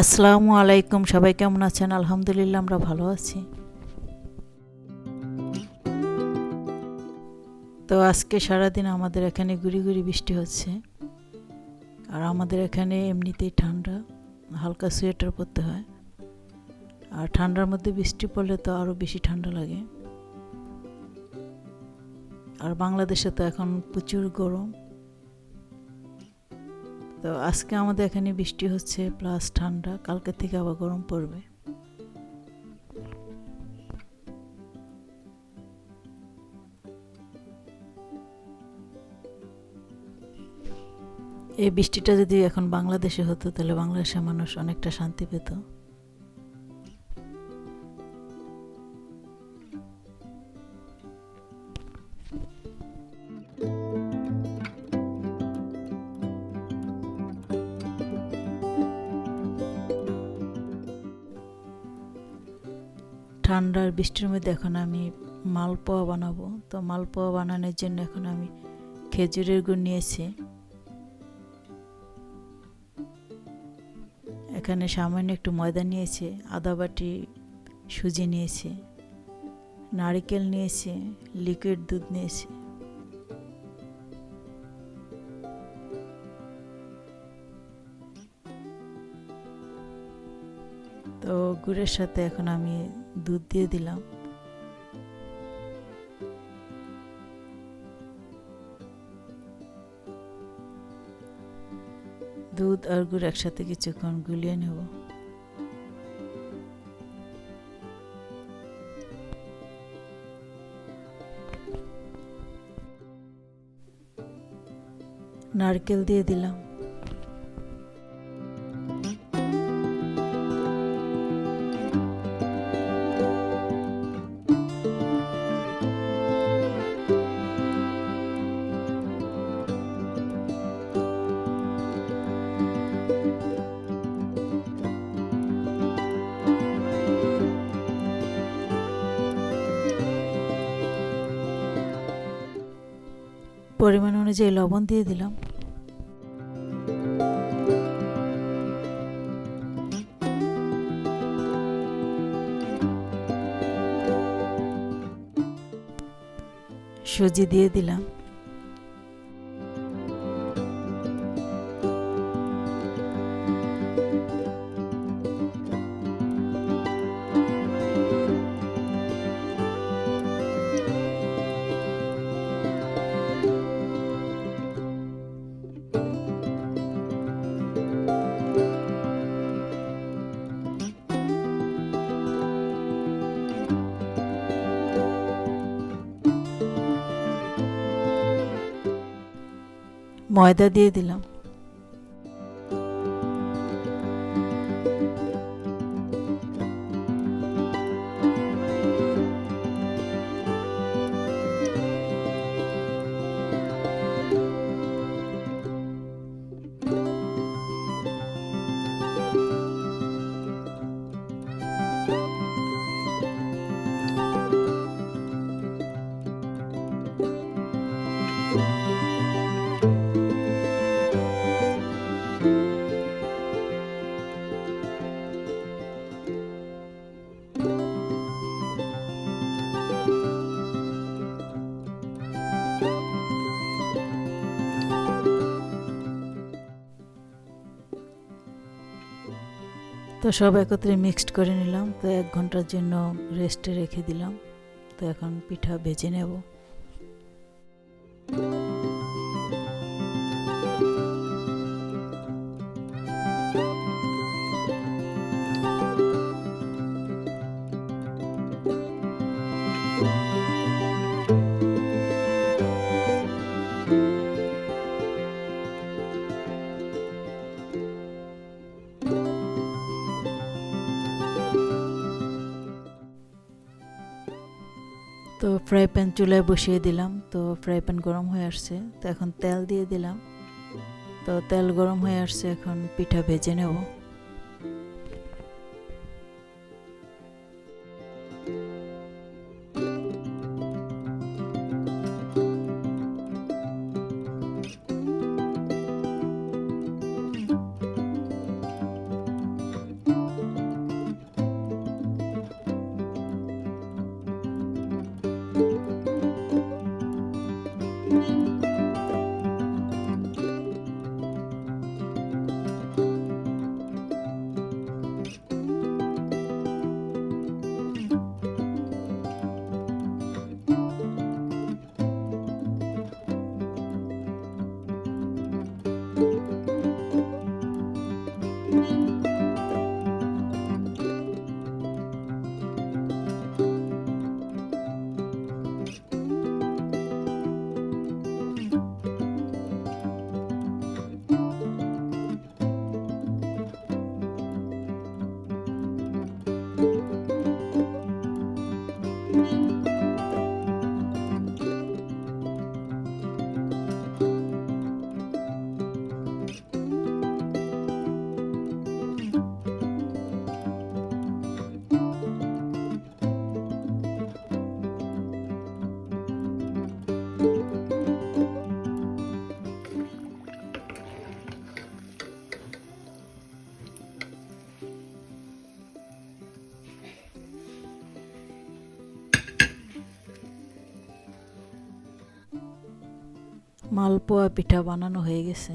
আসসালামু আলাইকুম, সবাই কেমন আছেন? আলহামদুলিল্লাহ, আমরা ভালো আছি। তো আজকে সারাদিন আমাদের এখানে গুড়ি গুড়ি বৃষ্টি হচ্ছে। আর আমাদের এখানে এমনিতেই ঠান্ডা, হালকা সোয়েটার পরতে হয়। আর ঠান্ডার মধ্যে বৃষ্টি পড়লে তো আরও বেশি ঠান্ডা লাগে। আর বাংলাদেশে তো এখন প্রচুর গরম। তো আজকে আমাদের এখানে বৃষ্টি হচ্ছে প্লাস ঠান্ডা। কালকে থেকে আবার গরম পড়বে। এই বৃষ্টিটা যদি এখন বাংলাদেশে হতো, তাহলে বাংলাদেশের মানুষ অনেকটা শান্তি পেত। ঠান্ডার বৃষ্টির মধ্যে এখন আমি মালপোয়া বানাবো। তো মালপোয়া বানানোর জন্য এখন আমি খেজুরের গুড় নিয়েছি। এখানে সামান্য একটু ময়দা নিয়েছি, আদা বাটি, সুজি নিয়েছি, নারিকেল নিয়েছি, লিকুইড দুধ নিয়েছি। তো গুড়ের সাথে এখন আমি দুধ দিয়ে দিলাম। দুধ আর গুড় একসাথে কিছুক্ষণ গুলিয়ে নেব। নারকেল দিয়ে দিলাম। পরিমাণ অনুযায়ী লবণ দিয়ে দিলাম। সুজি দিয়ে দিলাম। ময়দা দিয়ে দিলাম। তো সব একত্রে মিক্সড করে নিলাম, তো এক ঘণ্টার জন্য রেস্টে রেখে দিলাম, তো এখন পিঠা ভেজে নেব। তো ফ্রাই প্যান চুলায় বসিয়ে দিলাম। তো ফ্রাই প্যান গরম হয়ে আসছে। তো এখন তেল দিয়ে দিলাম। তো তেল গরম হয়ে আসছে, এখন পিঠা ভেজে নেব। মালপোয়া পিঠা বানানো হয়ে গেছে।